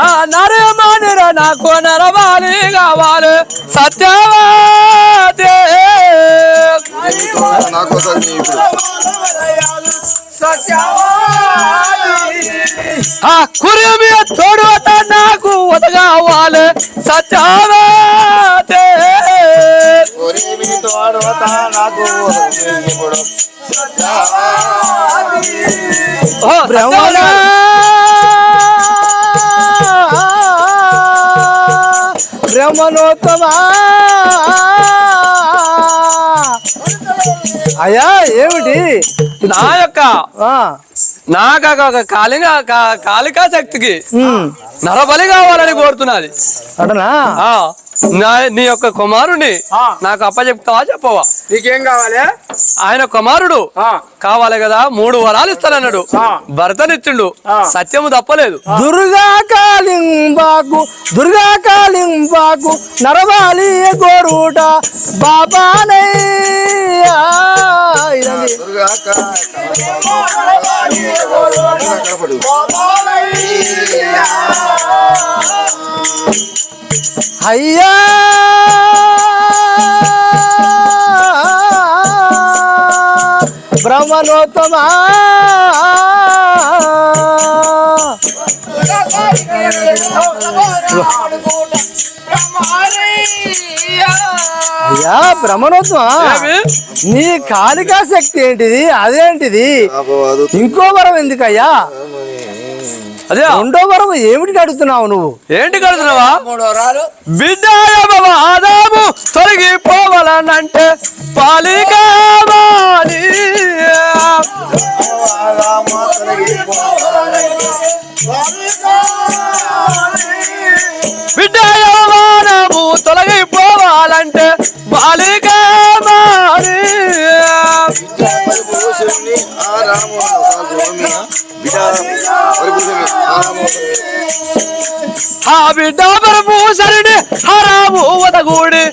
ఆ నరమానిర నాకు నరమాలి కావాలి. సత్యవాదే నాకు ఆ కురిమి తోడు నాకు వదగావాలి సత్యవాదే కురిమి మీతో ఆడవతా నాకు ఇప్పుడు ఓ బ్రహ్మణ బ్రహ్మణోత్తమా అయ్యా ఏమిటి? నా యొక్క నాకు కాళికా శక్తికి. నరబలి కావాలని కోరుతున్నది. అటనా? నా- యొక్క కుమారుని నాకు అప్పచెప్తావా చెప్పవా? నీకేం కావాలి? ఆయన కుమారుడు. కావాలి కదా మూడు వరాలు ఇస్తానన్నాడు. భర్తనిచ్చిండు సత్యము తప్పలేదు. దుర్గా కాళింబాకు దుర్గా నరవాలి గోరుట బాబానయ్యా. దుర్గా అయ్యా! బ్రహ్మణోత్తమా అయ్యా బ్రహ్మణోత్తమా ఏమి? నీ కాళికా శక్తి ఏంటిది? అదేంటిది? ఇంకో వరం ఎందుకయ్యా? అదే. రెండో వరం ఏమిటి అడుగుతున్నావు నువ్వు? ఏంటి కడుతున్నావా మూడో రాలు. బిడ్డాయ బాబా ఆదాము తొలగిపోవాలనంటే పాలికామాని బిడ్డాయ వానము తొలగిపోవాలంటే బాలికామాని ఆ బిడ్డ హరాము వదగూడి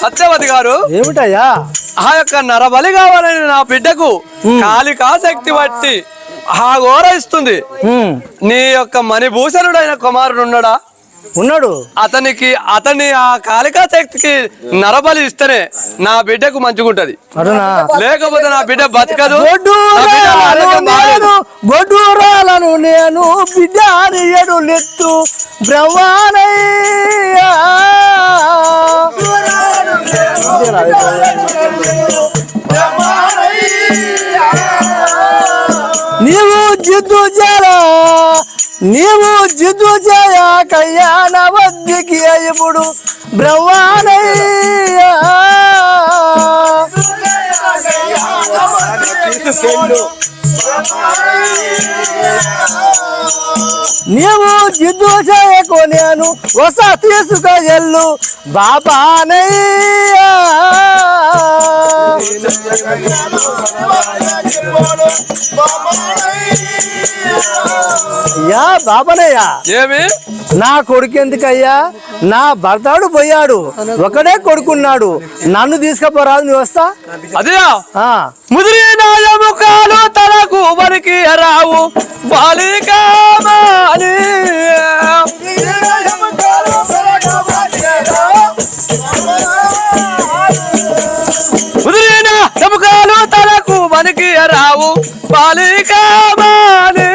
సత్యవతి గారు ఏమిటయ్యా? ఆ యొక్క నరబలి కావాలని నా బిడ్డకు కాలికా శక్తి బట్టి ఆ ఘోర ఇస్తుంది. నీ యొక్క మణిభూషణుడైన కుమారుడు ఉన్నాడా? ఉన్నాడు. అతనికి అతని ఆ కాలికా శక్తికి నరబలి ఇస్తేనే నా బిడ్డకు మంచిగుంటది. లేకపోతే నా బిడ్డ బతకదు. బిడ్డ గొడ్డూరాలను. నేను బిడ్డాని ఎడులెత్తు బ్రహ్మానయ్యా. నీవు జిద్దు జయ కళ్యాణ వద్దికి ఇప్పుడు బ్రహ్మానయ్యా. నీవు జిద్దు చేయకు నేను వస తీసుక ఎల్లు. బాబానయ్యా అయ్యా బాబానయ్యా ఏమి? నా కొడుకు ఎందుకయ్యా? నా భర్తాడు పోయాడు. ఒకడే కొడుకున్నాడు. నన్ను తీసుకుపోరాదు నువ్వు వస్తా? అదే ఆ, ఎముకలు తలకు వరికి రావు బాలికామాని ముదిరిన ఎముకలు తలకు వనికి రావు బాలికామాని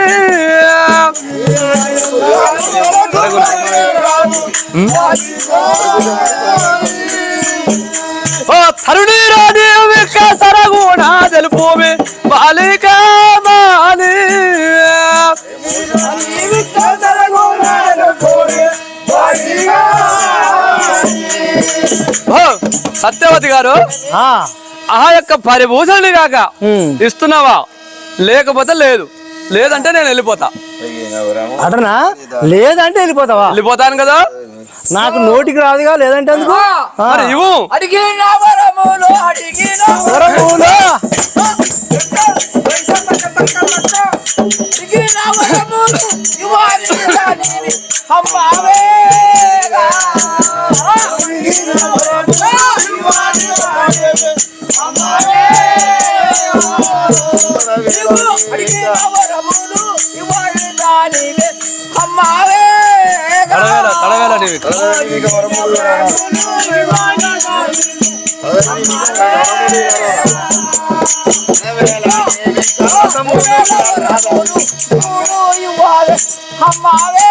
ఓ తరుణి తెలుపుమి బాలికామాని ఓ సత్యవతి గారు ఆ, యొక్క పరిభూషణని కాక. ఇస్తున్నావా? లేకపోతే లేదు. లేదంటే నేను వెళ్ళిపోతా. అటనా? లేదంటే వెళ్ళిపోతావా? వెళ్ళిపోతాను కదా? నాకు నోటికి రాదుగా లేదంటే ఇవ్వు అడిగిన వరములు అడిగిన వరములో అడిగిన వరములు ఇవ్వాలి దానిని అమ్మావేగా. అడిగిన వరములు ఇవ్వాలి దానిని అమ్మావేగా. అడిగిన వరములు ఇవ్వాలి దానిని అమ్మావేగా. తడవేల తడవేల నీవి. అమ్మవే.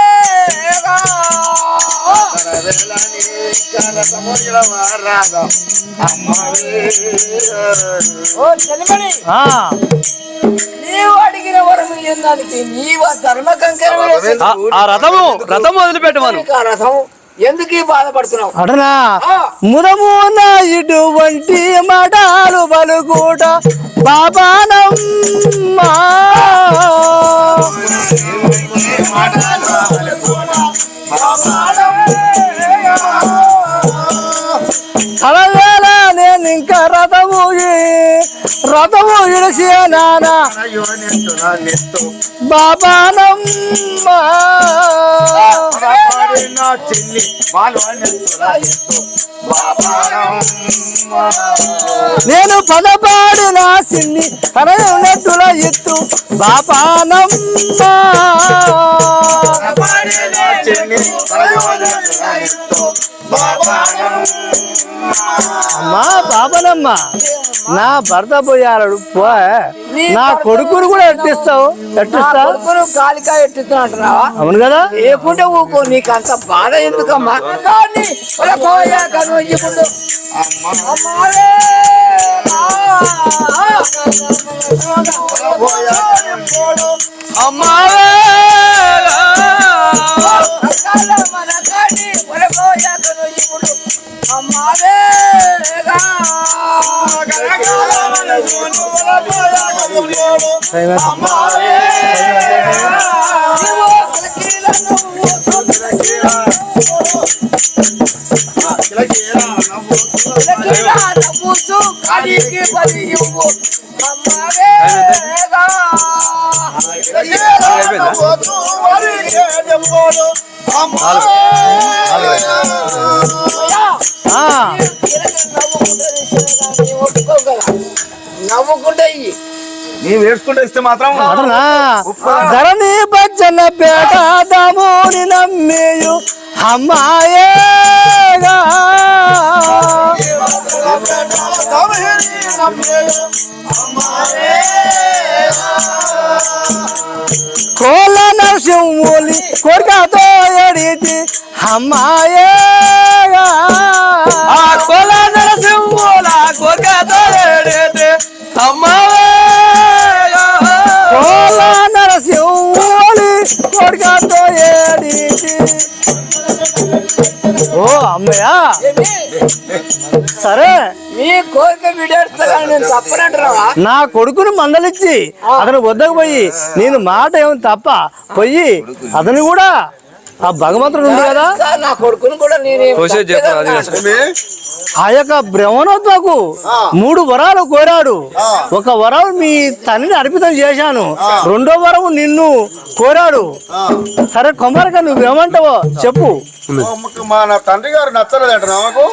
నీవు అడిగిన వరం ఏందానికి? నీవు ధర్మ కంకరం ఆ- ఆ రథము రథం వదిలిపెట్టమను రథం? ఎందుకు బాధపడుతున్నావు. ముదమున ఇటువంటి మడాలు బలుగూట బాబానమ్మా నేను ఇంకా రథము రథము ఇడిసే నానా. బాబానమ్మా. చెల్లి. నేను పదపాడిన సిన్ని కరయునట్టుల ఎత్తు. బాపానమ్మా కాపాడే నా చెల్లి. అమ్మా పాపనమ్మ నా భర్త పోయాడు పో. నా కొడుకును కూడా ఎట్టిస్తావు? నా ఎట్టిస్తా? కొడుకును కాలికాయ ఎట్టుతున్నట్టున్నావా అవును కదా? లేకుంటే ఊకో నీకు అంత బాధ ఎందుకమ్మా? అమ్మావే, నీవు నీవు వేసుకుంటే ఇస్తే మాత్రం ధరణి బచ్చన్న పేట దామోని నమ్మేయు. అమ్మాయేగా కోల నరసింహులి కొడుకతో ఎడితి అమ్మాయేగా అమ్మయ్యా ఏమి? సరే. మీ కోరిక విడేస్తారని నేను తప్పనంటున్నావా? నా కొడుకును మందలిచ్చి అతను వద్దకు పోయి నేను మాట ఏమి తప్ప పోయి అతను కూడా ఆ భగవంతుడు ఉంది కదా. సార్, నా కొడుకును కూడా నేనే ఆ యొక్క బ్రహ్మణోత్వకు మూడు వరాలు కోరాడు. ఒక వరం మీ తల్లిని అర్పితం చేశాను. రెండో వరం నిన్ను కోరాడు. సరే కొమ్మరిక నువ్వేమంటావో చెప్పు. మా తండ్రి గారు నచ్చలేదంట నాకు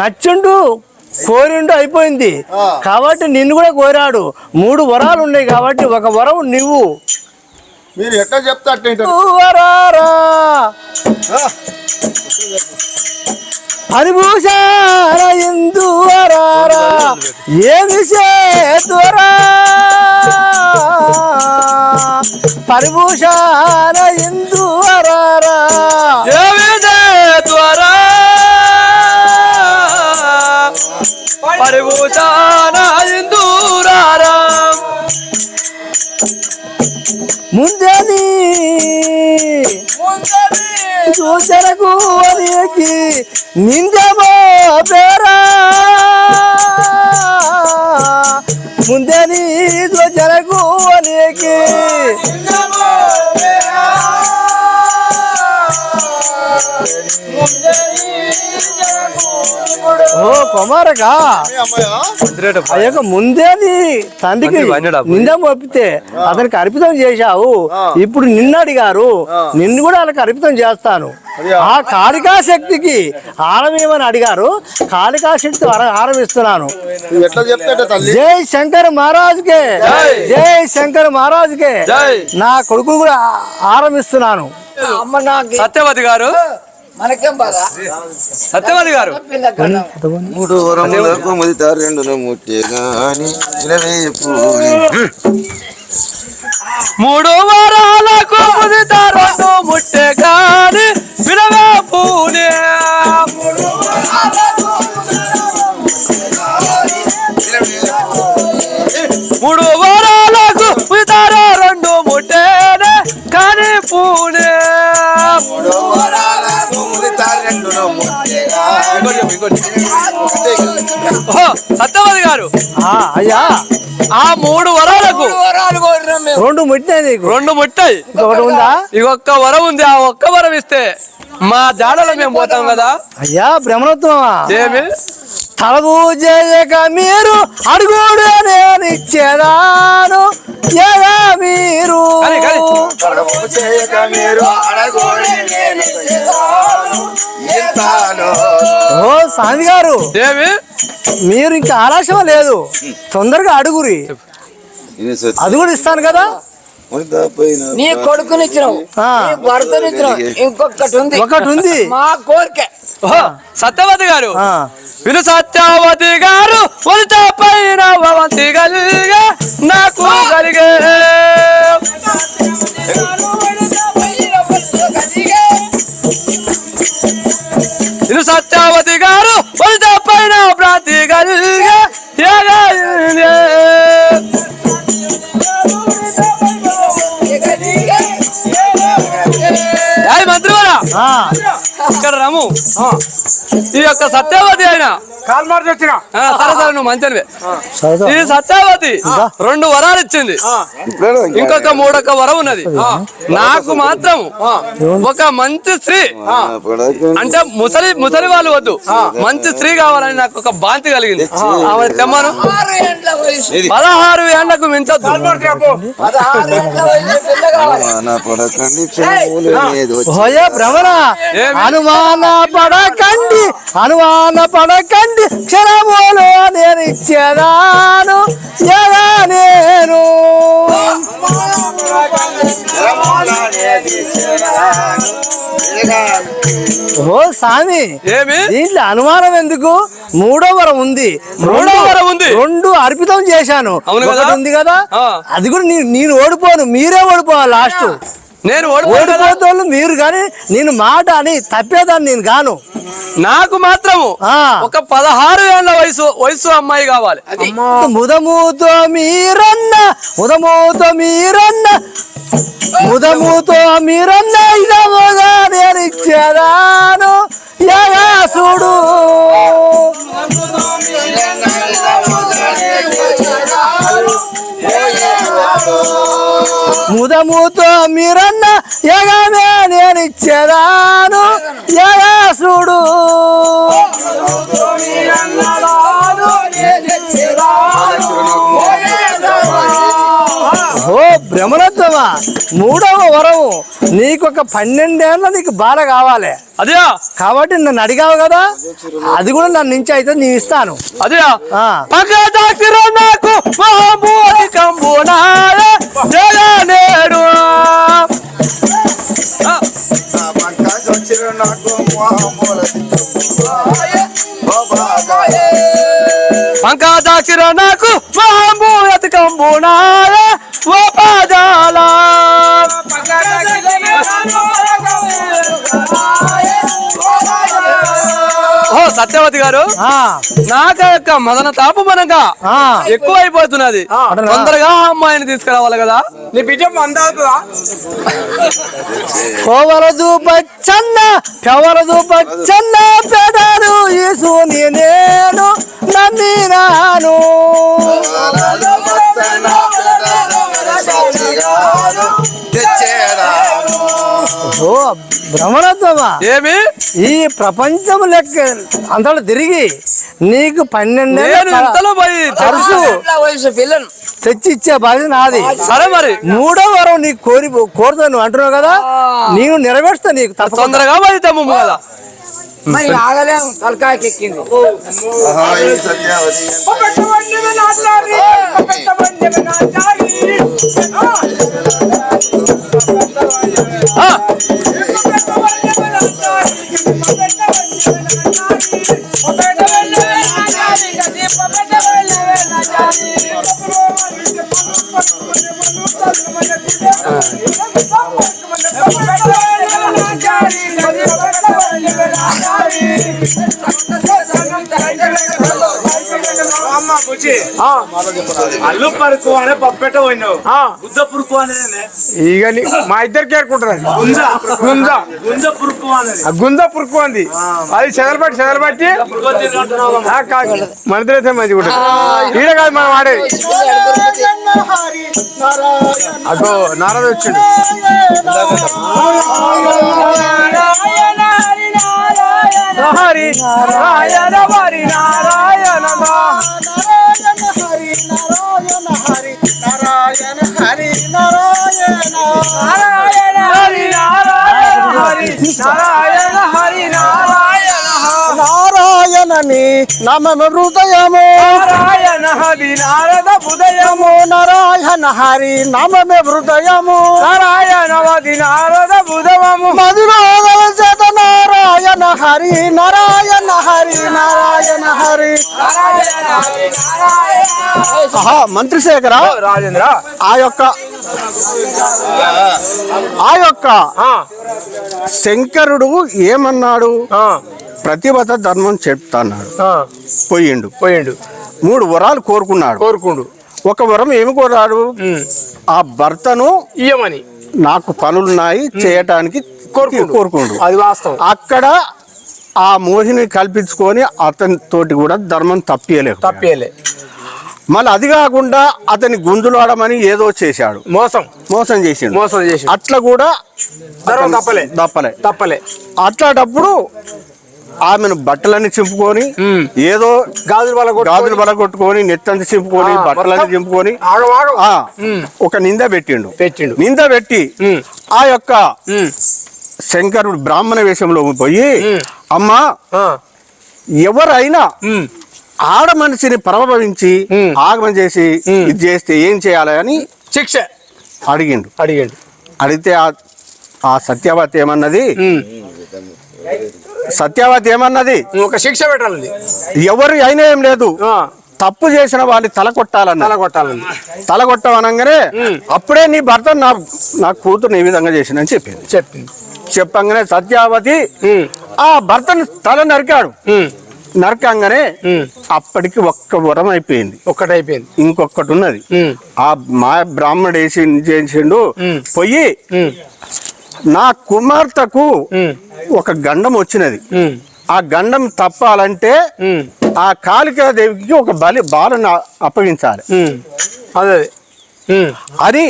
నచ్చుండు కోరిండు అయిపోయింది. కాబట్టి నిన్ను కూడా కోరాడు. మూడు వరాలు ఉన్నాయి కాబట్టి ఒక వరం నువ్వు. మీరు ఎట్లా చెప్తా. వరారా. ఆ, పరిభూషణ ఇందు వరారా? ఏమి చేతురా? పరిభూషణ ఇందు వరారా? ఏమిదే త్వరా 您的 యొక్క ముందే నీ తండ్రికి. నింద మోపితే అతనికి అర్పితం చేశావు. ఇప్పుడు నిన్ను అడిగారు. నిన్ను కూడా వాళ్ళకి అర్పితం చేస్తాను. ఆ. కాళికా శక్తికి ఆరమేమని అడిగారు? కాళికా శక్తి ఆర- ఆరమిస్తున్నాను జై శంకర్ మహారాజ్కే. జై. జై శంకర్ మహారాజ్కే. జై. నా కొడుకు కూడా ఆరంభిస్తున్నాను అమ్మ నాకు సత్యవతి గారు? మనకేం బాధ? సత్యవతి గారు. మూడు వరములకు రెండు ముట్టే గాని మూడు వారాలకు ముదితారు ముట్టే వినవే పూనే మూడు వారాలకు ముదితారు రెండు ముట్టేనే కానీ పూనే సత్యవతి గారు. ఆ, అయ్యా. ఆ మూడు వరాలకు. వరాలు కోరినాం మేము. రెండు ముట్టినాయి నీకు. రెండు ముట్టాయి. ఇంకొకటి ఉందా? ఈ ఒక్క వరం ఉంది ఆ ఒక్క వరం ఇస్తే మా జాడలో మేము పోతాం కదా. అయ్యా బ్రహ్మణత్వమా ఏమి? తలబు చేయక మీరు అడుగుడు నేను ఇచ్చేదాను. ఎగా మీరు. చేయక మీరు అడగోడి. ఓ స్వామి గారు. ఏమి మీరు ఇంకా ఆలస్యం లేదు. తొందరగా అడుగురి. ఇది సత్యం. అది కూడా ఇస్తాను కదా. నీ కొడుకునిచ్చినావు. ఆ. నీ భర్తనిచ్చినావు. ఇంకొకటి ఉంది. ఒకటి ఉంది మా కోరిక. ఓహో, సత్యవతి గారు. ఆ, విను సత్యవతి గారు పైన భవంతి కలిగే ఈ యొక్క సత్యవతి వచ్చిన. సరే సరే నువ్వు సత్యావతి. రెండు వరాలు ఇచ్చింది. ఇంకొక మూడొక్క వరం ఉన్నది. నాకు మాత్రం ఒక మంచి స్త్రీ. అంటే ముసలి ముసలి వాళ్ళు వద్దు. మంచి స్త్రీ కావాలని నాకు ఒక బాంతి కలిగింది. ఆమె తెమ్మను? పదహారు ఏళ్ళకు మించొద్దు. భ్రమణ? అనుమాన పడకండి అనుమాన పడకండి. క్షణములో నేను ఇచ్చేదాను నేను? ఓ స్వామి ఏమి? దీంట్లో అనుమానం ఎందుకు? మూడో వరం ఉంది. మూడో వరం ఉంది? రెండు అర్పితం చేశాను? ఒకటి ఉంది కదా. అది కూడా నేను ఓడిపోను. మీరే ఓడిపోవాలి లాస్ట్. నేను? ఓడిపోతోళ్ళు మీరు కానీ నేను మాట అని తప్పేదాన్ని నేను గాను. నాకు మాత్రము ఆ. ఒక పదహారు ఏళ్ళ వయసు వయసు అమ్మాయి కావాలి. ముదముతో మీరన్న ముదముతో మీరన్న ముదముతో మీరన్న ఇదముగా నేను ఇచ్చేదాను ముదముతో మీరన్న ఎగమే నేను ఇచ్చేదాను భ్రమణత్వమా మూడవ వరము. నీకొక పన్నెండేళ్ళ నీకు బాధ కావాలి. అదే కాబట్టి నన్ను అడిగావు కదా అది కూడా నన్ను నుంచి అయితే నేను ఇస్తాను. అదే నాకు నేడు. వచ్చిన నాకు సత్యవతి గారు? ఆ, నాక యొక్క మదన తాపమనగా ఆ. ఎక్కువ అయిపోతున్నది? తొందరగా అమ్మాయిని తీసుకురావాలి కదా? నీ బిడ్డ మందాదుదా కోవలదు బచ్చన్న కవలదు బచ్చన్న పెదరు నేను నమ్మినాను. ఓ భ్రమణత్వమా ఏమి? ఈ ప్రపంచం లెక్క అంతలో తిరిగి నీకు పన్నెండు నేను ఇంతలో పోయి తరచు ఎట్లా వయసు పిల్లను తెచ్చి ఇచ్చే బాధ్యత నాది. సరే మరి. మూడో వరం నీకు కోరి కోరుతాను నువ్వు అంటున్నావు కదా నేను నెరవేర్స్తా నీకు తొందరగా తమ్ము కదా. మరి ఆగలేము తలకాయకి ఎక్కింది. హాయ్ సత్యావతి ఆ, అమ్మ బుజ్జి. అల్లు పరుకు అనే పప్పెట్ట పోయినావు. గుద్ద పురుకు అనేది ఇక మా ఇద్దరికి ఏర్కుంటుంది గుంజ. గుంజ. గుంజ పురుకు అనేది. గుంజ పురుకు అంది. అది చెదలబట్టి చెదలబట్టి మన తెలిసే మంచి కూడా ఈడ కాదు మనం ఆడేది. అగో నారద వచ్చిండు. హరి నారాయణ హరి నారాయణ హరి నారాయణ హరి నారాయణ హరి నారాయణ నారాయణని నమమ హృదయము. నారాయణ హరి నారద ఉదయము. నారాయణ హరి నమమ హృదయము. నారాయణ హరి నారద ఉదయము. మధురోదల చేత నారాయణ హరి నారాయణ హరి నారాయణ హరి. ఆహా, మంత్రిశేఖర? రాజేంద్ర. ఆ యొక్క ఆ యొక్క శంకరుడు ఏమన్నాడు? ప్రతిభత ధర్మం చెప్తాన్నాడు. ఆ, పోయిండు. పోయిండు. మూడు వరాలు కోరుకున్నాడు. కోరుకుండు. ఒక వరం ఏమి కోరాడు? ఆ భర్తను ఇయ్యమని. నాకు పనులున్నాయి చేయటానికి కోరుకుండు. అది వాస్తవం. అక్కడ ఆ మోహిని కల్పించుకొని అతని తోటి కూడా ధర్మం తప్పియలేదు తప్పేలే మళ్ళీ అది కాకుండా అతని గుంజులాడమని ఏదో చేశాడు. మోసం. మోసం చేసిండు. మోసం చేసి అట్లా కూడా తప్పలే. తప్పలే. తప్పలే. అట్లాంటప్పుడు ఆమెను బట్టలన్నీ చింపుకొని. ఏదో గాజులు వాళ్ళ గాజులు బల కొట్టుకొని నెత్తంత చింపుకొని బట్టలన్నీ చింపుకొని. ఒక నింద పెట్టిండు. పెట్టిండు. నింద పెట్టి. ఆ యొక్క శంకరుడు బ్రాహ్మణ వేషంలో పోయి. అమ్మా ఎవరైనా ఆడ మనిషిని ప్రభవించి. ఆగమం చేసి. ఇది చేస్తే ఏం చేయాలి అని శిక్ష. అడిగిండు. అడిగండి. అడిగితే ఆ- సత్యవతి ఏమన్నది? సత్యవతి ఏమన్నది? ఒక శిక్ష పెట్టాలండి. ఎవరు అయినా ఏం లేదు. తప్పు చేసిన వాళ్ళని తల కొట్టాలన్న. తల కొట్టమనగానే. అప్పుడే నీ భర్త నా నా కూతురు ఈ విధంగా చేసిందని చెప్పింది చెప్పింది చెప్పంగానే సత్యావతి ఆ భర్తను తల నరికాడు. నరకంగానే. అప్పటికి ఒక్క వరం అయిపోయింది. ఒక్కటైపోయింది. ఇంకొకటి ఉన్నది. ఆ మా బ్రాహ్మణుడు వేసి చేసిండు. పోయి నా కుమార్తెకు ఒక గండం వచ్చినది. ఆ గండం తప్పాలంటే ఆ కాళికాదేవికి ఒక బలి బాలను అప్పగించాలి. అదే. అదే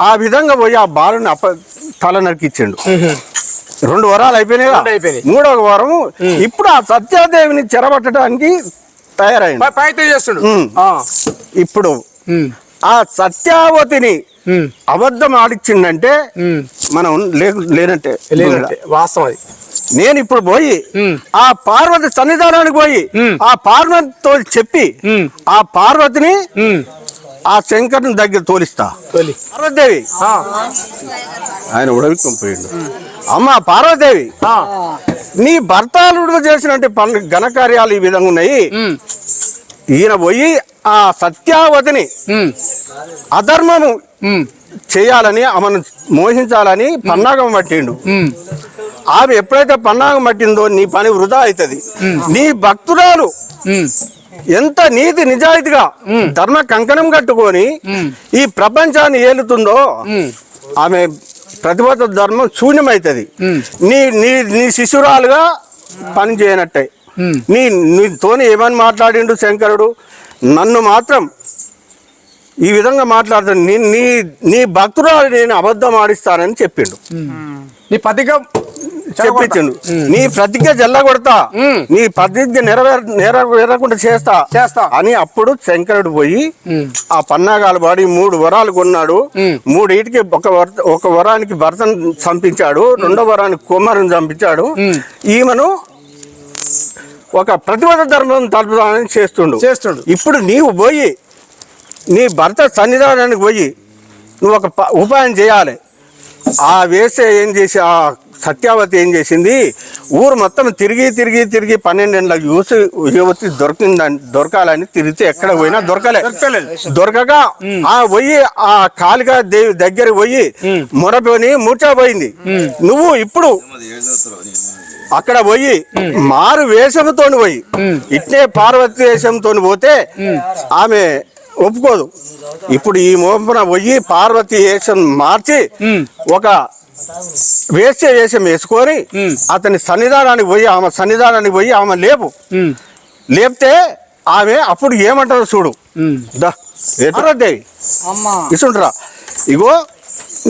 ఆ విధంగా పోయి ఆ బాలను అప్ప తల నరికిచ్చిండు. రెండు వరాలు అయిపోయినాయి. మూడవ వరం ఇప్పుడు ఆ సత్యాదేవిని చెరబట్టడానికి తయారైంది ప్రయత్నం చేస్తుండు. ఇప్పుడు ఆ సత్యావతిని అబద్ధం ఆడిచ్చిండంటే. మనం లేనట్టే వాస్తవం అది. నేను ఇప్పుడు పోయి ఉమ్. ఆ పార్వతి సన్నిధానానికి పోయి ఉమ్. ఆ పార్వతితో చెప్పి ఉమ్, ఆ పార్వతిని. ఆ శంకరుని దగ్గర తోలిస్తా. తొలి. పార్వతీదేవి. ఆయన ఉడవికొని పోయిండు. అమ్మ పార్వతీదేవి నీ భర్తాలుడు చేసినట్టు పనులు ఘనకార్యాలు ఈ విధంగా ఉన్నాయి. ఈయన పోయి ఆ సత్యావతిని అధర్మము చేయాలని ఆమెను మోహించాలని పన్నాగం పట్టిండు. ఆమె ఎప్పుడైతే పన్నాగం పట్టిందో నీ పని వృధా అవుతుంది. నీ భక్తురాలు ఎంత నీతి నిజాయితీగా ధర్మ కంకణం కట్టుకొని ఈ ప్రపంచాన్ని ఏలుతుందో. ఆమె ప్రతిభత ధర్మం శూన్యమవుతుంది ఉమ్. నీ నీ నీ శిశురాలుగా పని చేయనట్టే. నీ నీతోని ఏమని మాట్లాడిండు శంకరుడు? నన్ను మాత్రం ఈ విధంగా మాట్లాడుతాను నీ నీ నీ భక్తురాలు నేను అబద్ధం ఆడిస్తానని చెప్పిండు. నీ పతిక చెప్పించిండు. నీ ప్రతిజ్ఞ జల్ల కొడతా ఉమ్. నీ ప్రతిజ్ఞ నెరవేర నెరవేరకుండా చేస్తా. చేస్తా. అని అప్పుడు శంకరుడు పోయి ఆ పన్నాగాలు వాడి మూడు వరాలు కొన్నాడు. మూడింటికి ఒక వర- ఒక వరానికి భర్తను చంపించాడు. రెండో వరానికి కుమారుని చంపించాడు. ఈమెను ఒక ప్రతిపద ధర్మం తలపదాలని చేస్తుండు. చేస్తుండు. ఇప్పుడు నీవు పోయి నీ భర్త సన్నిధానానికి పోయి నువ్వు ఒక ఉపాయం చేయాలి. ఆ వేసే ఏం చేసి ఆ సత్యావతి ఏం చేసింది? ఊరు మొత్తం తిరిగి తిరిగి తిరిగి పన్నెండేళ్ళ యూసి యువతి దొరికిందని దొరకాలని తిరిగితే ఎక్కడ పోయినా దొరకలే. దొరకక ఆ పోయి ఆ కాళికా దేవి దగ్గర పోయి మొరపోని మూర్చపోయింది నువ్వు ఇప్పుడు అక్కడ పోయి మారు వేషంతో పోయి ఇట్నే పార్వతి వేషంతో పోతే ఆమె ఒప్పుకోదు. ఇప్పుడు ఈ మోపన పోయి పార్వతి వేషం మార్చి ఒక వేసే వేషం వేసుకొని అతని సన్నిధానానికి పోయి ఆమె సన్నిధానానికి పోయి ఆమె లేపు. లేపితే ఆమె అప్పుడు ఏమంటారు చూడు. దా ఎదురదేవి అమ్మా. ఇసుంట్రా ఇగో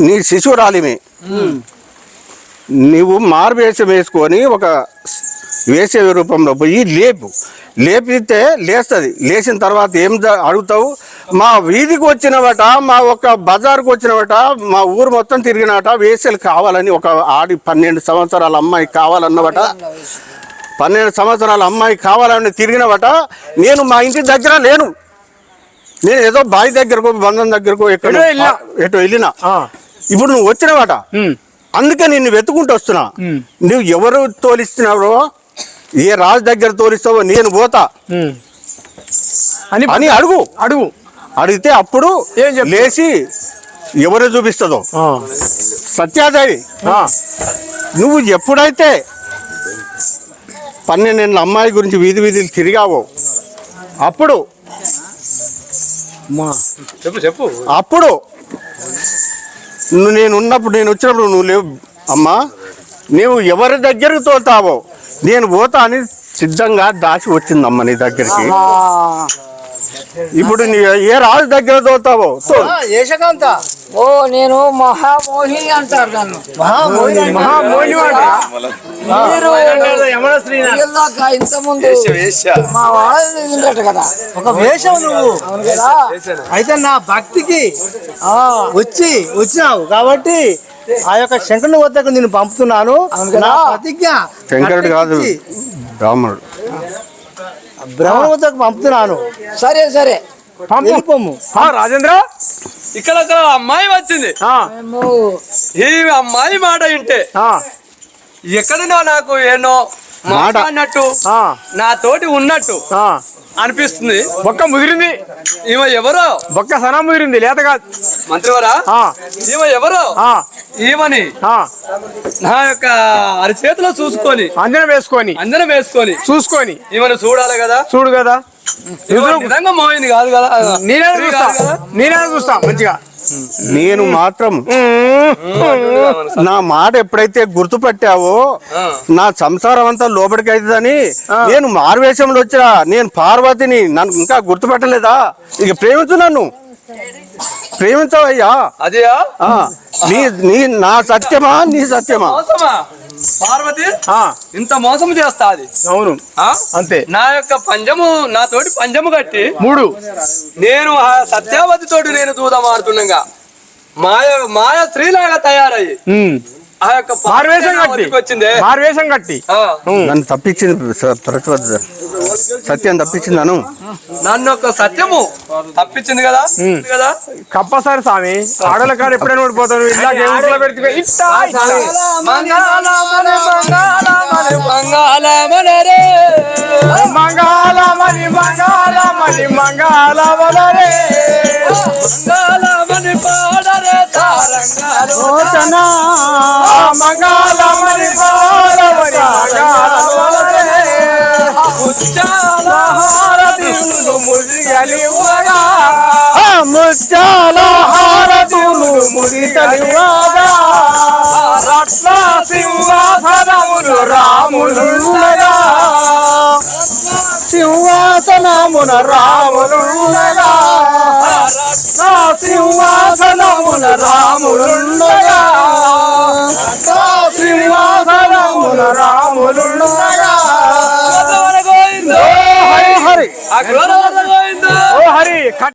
నీ శిశురాలిమే. నీవు మారువేషం వేసుకొని ఒక వేసే రూపంలో పోయి లేపు. లేపితే లేస్తుంది. లేచిన తర్వాత ఏం అడుగుతావు? మా వీధికి వచ్చినవట మా ఒక బజార్కి వచ్చినవట మా ఊరు మొత్తం తిరిగినట వేసలు కావాలని ఒక ఆడి పన్నెండు సంవత్సరాల అమ్మాయి కావాలన్నవట. పన్నెండు సంవత్సరాల అమ్మాయి కావాలని తిరిగినవట నేను మా ఇంటి దగ్గర లేను. నేను ఏదో బావి దగ్గరకు బంధం దగ్గరకు ఎక్కడ ఎటో వెళ్ళినా. ఇప్పుడు నువ్వు వచ్చినవాట. అందుకే నిన్ను వెతుకుంటూ వస్తున్నా. నువ్వు ఎవరు తోలిస్తున్నావో ఏ రాజు దగ్గర తోలిస్తావో నేను పోతా. అని అని అడుగు. అడుగు. అడిగితే అప్పుడు? లేచి ఎవరు చూపిస్తుందో. సత్యాదేవి. నువ్వు ఎప్పుడైతే పన్నెండేళ్ళ అమ్మాయి గురించి వీధి వీధులు తిరిగావో అప్పుడు చెప్పు చెప్పు. అప్పుడు నువ్వు నేను ఉన్నప్పుడు నేను వచ్చినప్పుడు నువ్వు లేవు. అమ్మా నువ్వు ఎవరి దగ్గరకు తోలుతావో? నేను పోతా అని సిద్ధంగా దాచి వచ్చిందమ్మ నీ దగ్గరికి. ఇప్పుడు నీ ఏ రాజు దగ్గర తోలుతావో తోలు ఏషకాంత. ఓ నేను మహామోహిని అంటారు నన్ను. ఇంత ముందు మా వాళ్ళు కదా. ఒక వేషం నువ్వు. అయితే నా భక్తికి ఆ, వచ్చి వచ్చినావు కాబట్టి ఆ యొక్క శంకరుని వద్దకు నేను పంపుతున్నాను. ప్రతిజ్ఞ శంకరుడు కాదు బ్రాహ్మణుడు. బ్రహ్మ వద్దకు పంపుతున్నాను. సరే సరే. పంపు రాజేంద్ర? ఇక్కడ ఒక అమ్మాయి వచ్చింది ఈ అమ్మాయి మాట వింటే ఆ. ఎక్కడనో నాకు ఏనో మాట. మాట్లాడినట్టు ఆ. నా తోటి ఉన్నట్టు ఆ. అనిపిస్తుంది బొక్క ముదిరింది ఈమె ఎవరో బొక్క సనా ముదిరింది లేత కాదు మంత్రివరా ఆ. ఈమె ఎవరో ఆ. ఈమెని ఆ. నా యొక్క అరిచేతిలో చూసుకొని అంజనం వేసుకొని అందరం వేసుకొని చూసుకొని ఈమెను చూడాలి కదా చూడు కదా నిజంగా మోయింది కాదు కదా. నేనే స్త్రీ చూస్తా. కాదు కదా? నేనే చూస్తా మంచిగా. నేను మాత్రం నా మాట ఎప్పుడైతే గుర్తుపట్టావో. నా సంసారం అంతా లోపలికి అవుతుందని నేను మారువేషంలో వచ్చినా నేను పార్వతిని నన్ను ఇంకా గుర్తుపట్టలేదా? ఇక ప్రేమించు నన్ను. ప్రేమించవయ్యా. అదే ఆ, నీ నీ నా సత్యమా? నీ సత్యమా? పార్వతి. ఇంత మోసం చేస్తా అది. అవును? అంతే. నా యొక్క పంజము నా తోటి పంజము కట్టి మూడు. నేను ఆ సత్యావతి తోటి నేను దూదం ఆడుతుండగా మాయ మాయ స్త్రీలాగా తయారయ్యి మారువేషం కట్టి. నన్ను తప్పించింది ప్రతిపద సత్యం తప్పించిందను నన్ను. ఒక సత్యము తప్పించింది కదా? కదా? కప్పసారి స్వామి ఆడల కాడ ఎప్పుడైనా ఓడిపోతాను ఇలాగ ఊట్లో పెడితే మంగళమలరే మంగళమని పాడరే తారంగాలు. మంగళమని ముచ్చాల మంగళమలరే ముత్యాల హారతులు మురిగలివగా హారతులు మురితలివగా రత్న సింహాసనములు రాములు సింహాసనమున రాములు రత్న సింహాసనమున రాములుండగా ఓ హరి హరి